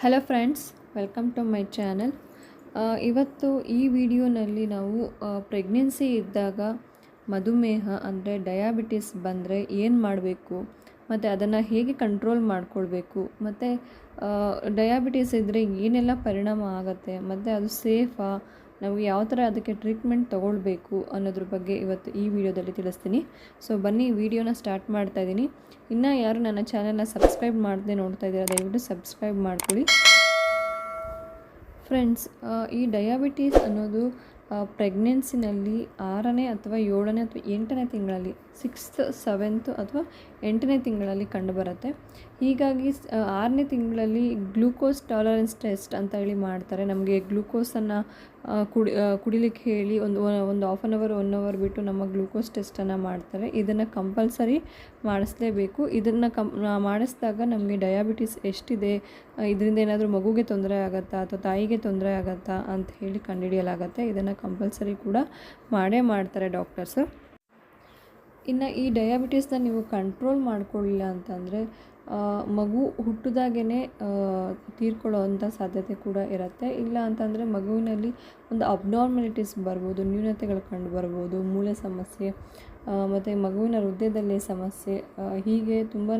Hello friends welcome to my channel ಇವತ್ತು ಈ ವಿಡಿಯೋನಲ್ಲಿ ನಾವು ಪ್ರೆಗ್ನೆನ್ಸಿ ಇದ್ದಾಗ ಮಧುಮೇಹ ಅಂದರೆ ಡಯಾಬಿಟಿಸ್ ಬಂದರೆ ಏನು ಮಾಡಬೇಕು, ಮತ್ತು ಅದನ್ನು ಹೇಗೆ ಕಂಟ್ರೋಲ್ ಮಾಡಿಕೊಳ್ಬೇಕು, ಮತ್ತು ಡಯಾಬಿಟಿಸ್ ಇದ್ದರೆ ಏನೆಲ್ಲ ಪರಿಣಾಮ ಆಗುತ್ತೆ, ಮತ್ತು ಅದು ಸೇಫಾ ನಾವು ಯಾವ ಥರ ಅದಕ್ಕೆ ಟ್ರೀಟ್ಮೆಂಟ್ ತೊಗೊಳ್ಬೇಕು ಅನ್ನೋದ್ರ ಬಗ್ಗೆ ಇವತ್ತು ಈ ವಿಡಿಯೋದಲ್ಲಿ ತಿಳಿಸ್ತೀನಿ. ಸೊ ಬನ್ನಿ, ವಿಡಿಯೋನ ಸ್ಟಾರ್ಟ್ ಮಾಡ್ತಾ ಇದ್ದೀನಿ ಇನ್ನು ಯಾರು ನನ್ನ ಚಾನಲ್ನ ಸಬ್ಸ್ಕ್ರೈಬ್ ಮಾಡದೆ ನೋಡ್ತಾ ಇದ್ದೀರಾ, ದಯವಿಟ್ಟು ಸಬ್ಸ್ಕ್ರೈಬ್ ಮಾಡ್ಕೊಳ್ಳಿ. ಫ್ರೆಂಡ್ಸ್ ಈ ಡಯಾಬಿಟೀಸ್ ಅನ್ನೋದು ಪ್ರೆಗ್ನೆನ್ಸಿನಲ್ಲಿ ಆರನೇ ಅಥವಾ ಏಳನೇ ಅಥವಾ ಎಂಟನೇ ತಿಂಗಳಲ್ಲಿ ಸಿಕ್ಸ್ತ್ ಸೆವೆಂತ್ ಅಥವಾ ಎಂಟನೇ ತಿಂಗಳಲ್ಲಿ ಕಂಡುಬರುತ್ತೆ. ಹೀಗಾಗಿ ಆರನೇ ತಿಂಗಳಲ್ಲಿ ಗ್ಲೂಕೋಸ್ ಟಾಲರೆನ್ಸ್ ಟೆಸ್ಟ್ ಅಂತ ಹೇಳಿ ಮಾಡ್ತಾರೆ. ನಮಗೆ ಗ್ಲೂಕೋಸನ್ನು ಕುಡಿ ಕುಡಿಲಿಕ್ಕೆ ಹೇಳಿ ಒಂದು ಒಂದು half an hour one hour ಬಿಟ್ಟು ನಮ್ಮ ಗ್ಲೂಕೋಸ್ ಟೆಸ್ಟನ್ನು ಮಾಡ್ತಾರೆ. ಇದನ್ನು ಕಂಪಲ್ಸರಿ ಮಾಡಿಸ್ಲೇಬೇಕು. ಇದನ್ನು ಕಂ ಮಾಡಿಸಿದಾಗ ನಮಗೆ ಡಯಾಬಿಟಿಸ್ ಎಷ್ಟಿದೆ ಇದರಿಂದ ಏನಾದರೂ ಮಗುಗೆ ತೊಂದರೆ ಆಗುತ್ತಾ ಅಥವಾ ತಾಯಿಗೆ ತೊಂದರೆ ಆಗುತ್ತಾ ಅಂತ ಹೇಳಿ ಕಂಡುಹಿಡಿಯಲಾಗತ್ತೆ. ಇದನ್ನು ಕಂಪಲ್ಸರಿ ಕೂಡ ಮಾಡೇ ಮಾಡ್ತಾರೆ ಡಾಕ್ಟರ್ಸು. ಇನ್ನು ಈ ಡಯಾಬಿಟೀಸ್ನ ನೀವು ಕಂಟ್ರೋಲ್ ಮಾಡಿಕೊಳ್ಳಿಲ್ಲ ಅಂತಂದರೆ ಮಗು ಹುಟ್ಟಿದಾಗೇ ತೀರ್ಕೊಳ್ಳೋ ಅಂಥ ಸಾಧ್ಯತೆ ಕೂಡ ಇರುತ್ತೆ. ಇಲ್ಲ ಅಂತಂದರೆ ಮಗುವಿನಲ್ಲಿ ಒಂದು ಅಬ್ನಾರ್ಮಲಿಟೀಸ್ ಬರ್ಬೋದು, ನ್ಯೂನತೆಗಳು ಕಂಡು ಬರ್ಬೋದು, ಮೂಳೆ ಸಮಸ್ಯೆ ಮತ್ತು ಮಗುವಿನ ಹೃದಯದಲ್ಲಿ ಸಮಸ್ಯೆ ಹೀಗೆ ತುಂಬಾ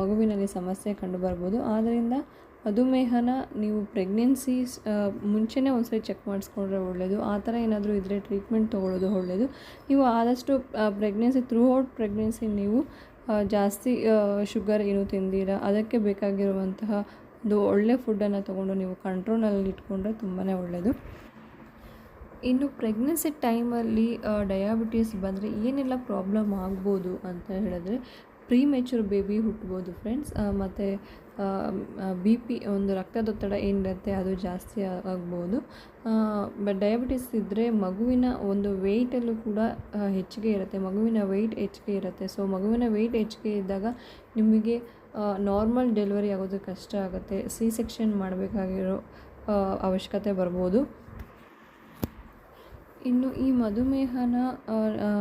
ಮಗುವಿನಲ್ಲಿ ಸಮಸ್ಯೆ ಕಂಡು ಬರ್ಬೋದು. ಆದ್ದರಿಂದ ಮಧುಮೇಹನ ನೀವು ಪ್ರೆಗ್ನೆನ್ಸಿ ಮುಂಚೆನೇ ಒಂದ್ಸರಿ ಚೆಕ್ ಮಾಡಿಸ್ಕೊಂಡ್ರೆ ಒಳ್ಳೆಯದು ಆ ಥರ ಏನಾದರೂ ಇದ್ದರೆ ಟ್ರೀಟ್ಮೆಂಟ್ ತೊಗೊಳ್ಳೋದು ಒಳ್ಳೆಯದು ನೀವು ಆದಷ್ಟು ಪ್ರೆಗ್ನೆನ್ಸಿ ಥ್ರೂ ಔಟ್ ಪ್ರೆಗ್ನೆನ್ಸಿ ನೀವು ಜಾಸ್ತಿ ಶುಗರ್ ಏನು ತಿಂದಿರ, ಅದಕ್ಕೆ ಬೇಕಾಗಿರುವಂತಹ ಒಂದು ಒಳ್ಳೆ ಫುಡ್ಡನ್ನು ತೊಗೊಂಡು ನೀವು ಕಂಟ್ರೋಲಲ್ಲಿ ಇಟ್ಕೊಂಡ್ರೆ ತುಂಬಾ ಒಳ್ಳೆಯದು ಇನ್ನು ಪ್ರೆಗ್ನೆನ್ಸಿ ಟೈಮಲ್ಲಿ ಡಯಾಬಿಟೀಸ್ ಬಂದರೆ ಏನೆಲ್ಲ ಪ್ರಾಬ್ಲಮ್ ಆಗ್ಬೋದು ಅಂತ ಹೇಳಿದ್ರೆ ಪ್ರೀ ಮೆಚೂರ್ ಬೇಬಿ ಹುಟ್ಬೋದು ಫ್ರೆಂಡ್ಸ್ ಮತ್ತು ಬಿ ಪಿ ಒಂದು ರಕ್ತದೊತ್ತಡ ಏನಿರುತ್ತೆ ಅದು ಜಾಸ್ತಿ ಆಗ್ಬೋದು. ಬಟ್ ಡಯಾಬಿಟಿಸ್ ಇದ್ದರೆ ಮಗುವಿನ ಒಂದು ವೆಯ್ಟಲ್ಲೂ ಕೂಡ ಹೆಚ್ಚಿಗೆ ಇರುತ್ತೆ. ಮಗುವಿನ ವೆಯ್ಟ್ ಹೆಚ್ಚಿಗೆ ಇರುತ್ತೆ. ಸೊ ಮಗುವಿನ ವೆಯ್ಟ್ ಹೆಚ್ಚಿಗೆ ಇದ್ದಾಗ ನಿಮಗೆ ನಾರ್ಮಲ್ ಡೆಲಿವರಿ ಆಗೋದು ಕಷ್ಟ ಆಗುತ್ತೆ. ಸಿ ಸೆಕ್ಷನ್ ಮಾಡಬೇಕಾಗಿರೋ ಅವಶ್ಯಕತೆ ಬರ್ಬೋದು. ಇನ್ನು ಈ ಮಧುಮೇಹನ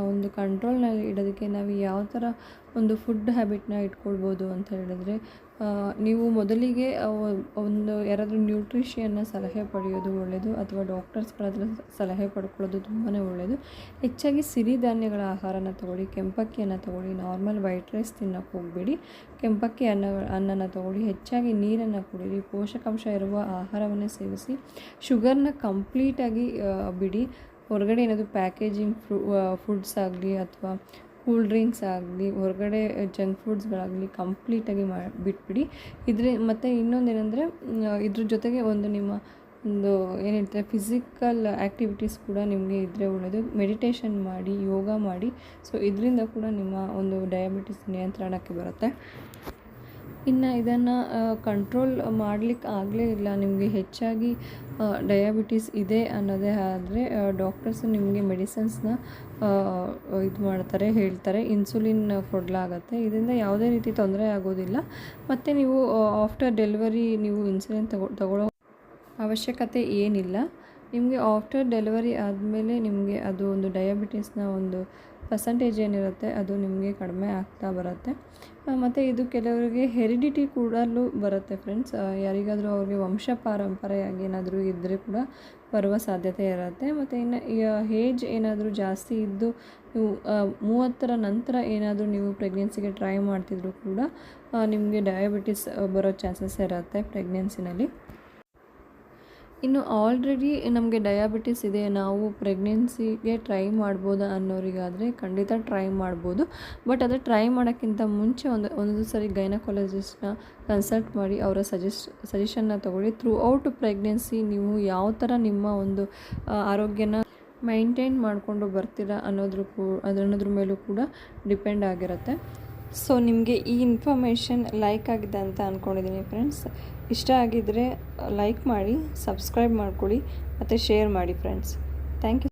ಒಂದು ಕಂಟ್ರೋಲ್ನಲ್ಲಿ ಇಡೋದಕ್ಕೆ ನಾವು ಯಾವ ಥರ ಒಂದು ಫುಡ್ ಹ್ಯಾಬಿಟ್ನ ಇಟ್ಕೊಳ್ಬೋದು ಅಂತ ಹೇಳಿದ್ರೆ ನೀವು ಮೊದಲಿಗೆ ಒಂದು ಯಾರಾದರೂ ನ್ಯೂಟ್ರಿಷಿಯನ್ನ ಸಲಹೆ ಪಡೆಯೋದು ಒಳ್ಳೆಯದು ಅಥವಾ ಡಾಕ್ಟರ್ಸ್ಗಳ ಹತ್ರ ಸಲಹೆ ಪಡ್ಕೊಳ್ಳೋದು ತುಂಬಾ ಒಳ್ಳೆಯದು ಹೆಚ್ಚಾಗಿ ಸಿರಿಧಾನ್ಯಗಳ ಆಹಾರನ ತಗೊಳ್ಳಿ ಕೆಂಪಕ್ಕಿಯನ್ನು ತಗೊಳ್ಳಿ ನಾರ್ಮಲ್ ವೈಟ್ ರೈಸ್ ತಿನ್ನೋಕ್ಕೆ ಹೋಗಬೇಡಿ. ಕೆಂಪಕ್ಕಿ ಅನ್ನ, ಅನ್ನನ ತಗೊಳ್ಳಿ, ಹೆಚ್ಚಾಗಿ ನೀರನ್ನು ಕುಡಿರಿ, ಪೋಷಕಾಂಶ ಇರುವ ಆಹಾರವನ್ನು ಸೇವಿಸಿ ಶುಗರ್ನ ಕಂಪ್ಲೀಟಾಗಿ ಬಿಡಿ. ಹೊರಗಡೆ ಏನಾದರೂ ಪ್ಯಾಕೇಜಿಂಗ್ ಫುಡ್ಸ್ ಆಗಲಿ ಅಥವಾ ಕೂಲ್ ಡ್ರಿಂಕ್ಸ್ ಆಗಲಿ, ಹೊರಗಡೆ ಜಂಕ್ ಫುಡ್ಸ್ಗಳಾಗಲಿ ಕಂಪ್ಲೀಟಾಗಿ ಮಾ, ಬಿಟ್ಬಿಡಿ. ಇದ್ರ, ಮತ್ತು ಇನ್ನೊಂದೇನೆಂದರೆ ಇದ್ರ ಜೊತೆಗೆ ಒಂದು ನಿಮ್ಮ ಒಂದು ಏನು ಹೇಳ್ತಾರೆ ಫಿಸಿಕಲ್ ಆ್ಯಕ್ಟಿವಿಟೀಸ್ ಕೂಡ ನಿಮಗೆ ಇದ್ದರೆ ಒಳ್ಳೆಯದು ಮೆಡಿಟೇಷನ್ ಮಾಡಿ, ಯೋಗ ಮಾಡಿ. ಸೊ ಇದರಿಂದ ಕೂಡ ನಿಮ್ಮ ಒಂದು ಡಯಾಬಿಟಿಸ್ ನಿಯಂತ್ರಣಕ್ಕೆ ಬರುತ್ತೆ. ಇನ್ನು ಇದನ್ನು ಕಂಟ್ರೋಲ್ ಮಾಡಲಿಕ್ಕೆ ಆಗಲೇ ಇಲ್ಲ. ನಿಮಗೆ ಹೆಚ್ಚಾಗಿ ಡಯಾಬಿಟೀಸ್ ಇದೆ ಅನ್ನೋದೇ ಆದರೆ ಡಾಕ್ಟರ್ಸ್ ನಿಮಗೆ ಮೆಡಿಸಿನ್ಸ್ನ ಇದು ಮಾಡ್ತಾರೆ, ಹೇಳ್ತಾರೆ. ಇನ್ಸುಲಿನ್ ಕೊಡಲಾಗತ್ತೆ. ಇದರಿಂದ ಯಾವುದೇ ರೀತಿ ತೊಂದರೆ ಆಗೋದಿಲ್ಲ. ಮತ್ತು ನೀವು ಆಫ್ಟರ್ ಡೆಲಿವರಿ ನೀವು ಇನ್ಸುಲಿನ್ ತಗೊ, ತಗೊಳ್ಳೋ ಅವಶ್ಯಕತೆ ಏನಿಲ್ಲ. ನಿಮಗೆ ಆಫ್ಟರ್ ಡೆಲಿವರಿ ಆದಮೇಲೆ ನಿಮಗೆ ಅದು ಒಂದು ಡಯಾಬಿಟೀಸ್ನ ಒಂದು ಪರ್ಸಂಟೇಜ್ ಏನಿರುತ್ತೆ, ಅದು ನಿಮಗೆ ಕಡಿಮೆ ಆಗ್ತಾ ಬರುತ್ತೆ. ಮತ್ತು ಇದು ಕೆಲವರಿಗೆ ಹೆರಿಡಿಟಿ ಕೂಡ ಬರುತ್ತೆ ಫ್ರೆಂಡ್ಸ್. ಯಾರಿಗಾದರೂ ಅವ್ರಿಗೆ ವಂಶ ಪಾರಂಪರೆಯಾಗಿ ಏನಾದರೂ ಇದ್ದರೆ ಕೂಡ ಬರುವ ಸಾಧ್ಯತೆ ಇರುತ್ತೆ. ಮತ್ತು ಇನ್ನು ಏಜ್ ಏನಾದರೂ ಜಾಸ್ತಿ ಇದ್ದು ನೀವು ಮೂವತ್ತರ ನಂತರ ಏನಾದರೂ ನೀವು ಪ್ರೆಗ್ನೆನ್ಸಿಗೆ ಟ್ರೈ ಮಾಡ್ತಿದ್ರು ಕೂಡ ನಿಮಗೆ ಡಯಾಬಿಟಿಸ್ ಬರೋ ಚಾನ್ಸಸ್ ಇರುತ್ತೆ ಪ್ರೆಗ್ನೆನ್ಸಿನಲ್ಲಿ. ಇನ್ನು ಆಲ್ರೆಡಿ ನಮಗೆ ಡಯಾಬಿಟಿಸ್ ಇದೆ, ನಾವು ಪ್ರೆಗ್ನೆನ್ಸಿಗೆ ಟ್ರೈ ಮಾಡ್ಬೋದಾ ಅನ್ನೋರಿಗಾದರೆ ಖಂಡಿತ ಟ್ರೈ ಮಾಡ್ಬೋದು. ಬಟ್ ಅದು ಟ್ರೈ ಮಾಡೋಕ್ಕಿಂತ ಮುಂಚೆ ಒಂದು ಒಂದೊಂದು ಸರಿ ಗೈನಕಾಲಜಿಸ್ಟ್ನ ಕನ್ಸಲ್ಟ್ ಮಾಡಿ, ಅವರ ಸಜೆಸ್ ಸಜೆಷನ್ನ ತೊಗೊಳ್ಳಿ. ಥ್ರೂ ಔಟ್ ಪ್ರೆಗ್ನೆನ್ಸಿ ನೀವು ಯಾವ ಥರ ನಿಮ್ಮ ಒಂದು ಆರೋಗ್ಯನ ಮೈಂಟೈನ್ ಮಾಡಿಕೊಂಡು ಬರ್ತೀರಾ ಅನ್ನೋದ್ರ ಕೂ ಅದನ್ನೋದ್ರ ಮೇಲೂ ಕೂಡ ಡಿಪೆಂಡ್ ಆಗಿರುತ್ತೆ. ಸೊ ನಿಮಗೆ ಈ ಇನ್ಫಾರ್ಮೇಷನ್ ಲೈಕ್ ಆಗಿದೆ ಅಂತ ಅಂದ್ಕೊಂಡಿದ್ದೀನಿ ಫ್ರೆಂಡ್ಸ್ ಇಷ್ಟ ಆಗಿದ್ದರೆ ಲೈಕ್ ಮಾಡಿ ಸಬ್ಸ್ಕ್ರೈಬ್ ಮಾಡ್ಕೊಳ್ಳಿ, ಮತ್ತು ಶೇರ್ ಮಾಡಿ ಫ್ರೆಂಡ್ಸ್ ಥ್ಯಾಂಕ್ ಯು